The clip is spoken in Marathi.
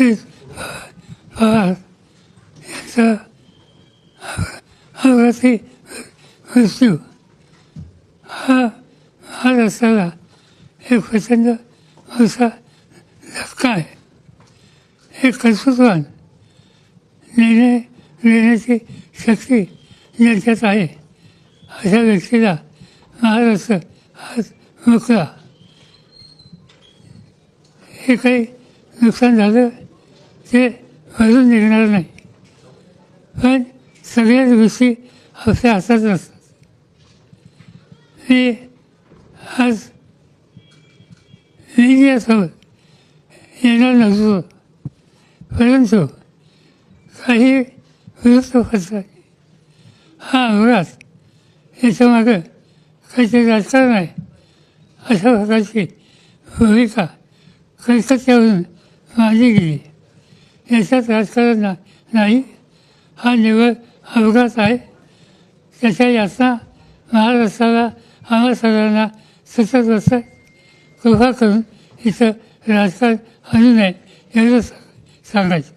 याचा पवार मृत्यू हा हा रस्त्याला एक प्रचंड मोठा धक्का आहे हे कर्तृत्वान निर्णय घेण्याची शक्ती ज्यांच्यात आहे अशा व्यक्तीला महाराष्ट्र आज मुकला हे काही नुकसान झालं ते अजून निघणार नाही. पण सगळ्याच गोष्टी आपल्या हातात असतात मी आज मीडियासोबत येणार नसतो परंतु काही वृत्तपत्रांनी हा अपघात याच्यामागं काहीतरी राजकारण आहे अशा प्रकारची भूमिका कलकत्त्यावरून मांडली गेली. याच्यात राजकारण ना नाही. हा निवड अपघात आहे. त्याच्या यातना महाराष्ट्राला आम्हा सगळ्यांना सतत बसत कृपा करून इथं राजकारण आणू नये एवढं सांगायचं.